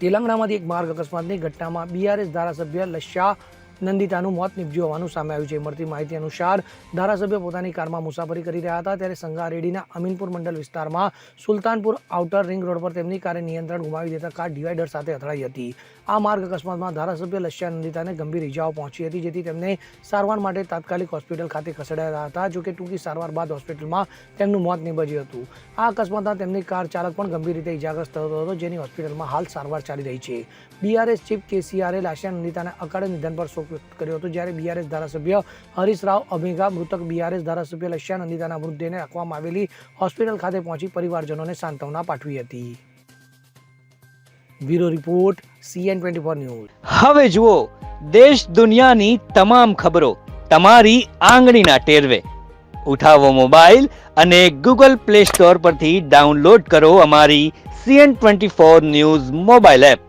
તેલંગાણામાંથી એક માર્ગ અકસ્માતની ઘટનામાં બીઆરએસ ધારાસભ્ય લશ્યા નંદિતાનું મોત નીપજ્યું હોવાનું સામે આવ્યું છે. મળતી માહિતી અનુસાર ધારાસભ્ય પોતાની કારમાં મુસાફરી કરી રહ્યા હતા. ત્યારે સંગારેડીના અમીનપુર મંડળ વિસ્તારમાં સુલતાનપુર આઉટર રિંગ રોડ પર તેમની કારે નિયંત્રણ ગુમાવી દેતા કાર ડિવાઈડર સાથે અથડાઈ હતી. આ માર્ગ અકસ્માતમાં ધારાસભ્ય લશ્યા નંદિતાને ગંભીર ઇજાઓ પહોંચી હતી, જેથી તેમને સારવાર માટે તાત્કાલિક હોસ્પિટલ ખાતે ખસેડાયા હતા જોકે ટૂંકી સારવાર બાદ હોસ્પિટલમાં તેમનું મોત નીપજ્યું હતું. આ અકસ્માતમાં તેમની કાર ચાલક પણ ગંભીર રીતે ઇજાગ્રસ્ત થયો હતો, જેની હોસ્પિટલમાં હાલ સારવાર ચાલી રહી છે. બીઆરએસ ચીફ કેસીઆરએ લાશિયા નંદિતાના અકાળે નિધન પર શોક વ્યક્ત કર્યો હતો જ્યારે બીઆરએસ ધારાસભ્ય હરીશ રાવ અમેઘા મૃતક બીઆરએસ ધારાસભ્ય લશ્યા નંદિતાના મૃતદેહને રાખવામાં આવેલી હોસ્પિટલ ખાતે પહોંચી પરિવારજનોને સાંત્વના પાઠવી હતી. Bureau report CN twenty four news. હવે જુઓ, દેશ દુનિયાની તમામ ખબરો તમારી આંગળીના ટેરવે. ઉઠાવો મોબાઈલ અને ગૂગલ પ્લે સ્ટોર પરથી ડાઉનલોડ કરો અમારી CN twenty four news mobile app.